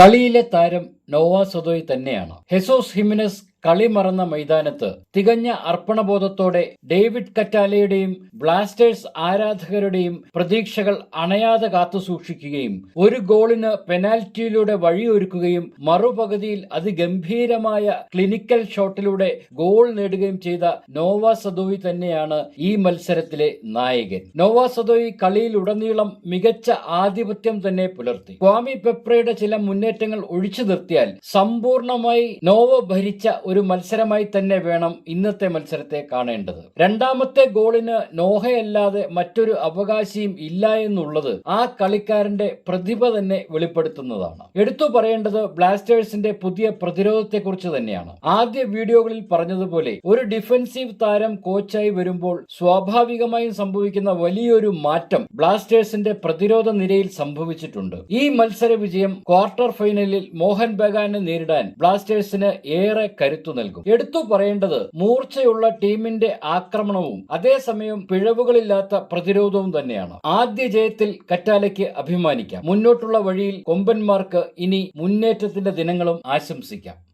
കളിയിലെ താരം നോവ സദോയ് തന്നെയാണ്. ഹെസോസ് ഹിമിനസ് കളി മറന്ന മൈതാനത്ത് തികഞ്ഞ അർപ്പണബോധത്തോടെ ഡേവിഡ് കറ്റാലയുടെയും ബ്ലാസ്റ്റേഴ്സ് ആരാധകരുടെയും പ്രതീക്ഷകൾ അണയാതെ കാത്തുസൂക്ഷിക്കുകയും ഒരു ഗോളിന് പെനാൽറ്റിയിലൂടെ വഴിയൊരുക്കുകയും മറുപകുതിയിൽ അതിഗംഭീരമായ ക്ലിനിക്കൽ ഷോട്ടിലൂടെ ഗോൾ നേടുകയും ചെയ്ത നോവ സദോയി തന്നെയാണ് ഈ മത്സരത്തിലെ നായകൻ. നോവ സദോയി കളിയിലുടനീളം മികച്ച ആധിപത്യം തന്നെ പുലർത്തി. സ്വാമി പെപ്രയുടെ ചില മുന്നേറ്റങ്ങൾ ഒഴിച്ചു നിർത്തിയാൽ സമ്പൂർണമായി നോവ ഭരിച്ച ഒരു മത്സരമായി തന്നെ വേണം ഇന്നത്തെ മത്സരത്തെ കാണേണ്ടത്. രണ്ടാമത്തെ ഗോളിന് നോഹയല്ലാതെ മറ്റൊരു അവകാശിയും ഇല്ല എന്നുള്ളത് ആ കളിക്കാരന്റെ പ്രതിഭ തന്നെ വെളിപ്പെടുത്തുന്നതാണ്. എടുത്തു പറയേണ്ടത് ബ്ലാസ്റ്റേഴ്സിന്റെ പുതിയ പ്രതിരോധത്തെക്കുറിച്ച് തന്നെയാണ്. ആദ്യ വീഡിയോകളിൽ പറഞ്ഞതുപോലെ ഒരു ഡിഫൻസീവ് താരം കോച്ചായി വരുമ്പോൾ സ്വാഭാവികമായും സംഭവിക്കുന്ന വലിയൊരു മാറ്റം ബ്ലാസ്റ്റേഴ്സിന്റെ പ്രതിരോധ നിരയിൽ സംഭവിച്ചിട്ടുണ്ട്. ഈ മത്സര വിജയം ക്വാർട്ടർ ഫൈനലിൽ മോഹൻ ബഗാനെ നേരിടാൻ ബ്ലാസ്റ്റേഴ്സിന് ഏറെ കരുത്തു നൽകും. എടുത്തു പറയേണ്ടത് മൂർച്ചയുള്ള ടീമിന്റെ ആക്രമണവും അതേസമയം പിഴവുകളില്ലാത്ത പ്രതിരോധവും തന്നെയാണ്. ആദ്യ ജയത്തിൽ കറ്റാലയ്ക്ക് അഭിമാനിക്കാം. മുന്നോട്ടുള്ള വഴിയിൽ കൊമ്പന്മാർക്ക് ഇനി മുന്നേറ്റത്തിന്റെ ദിനങ്ങളും ആശംസിക്കാം.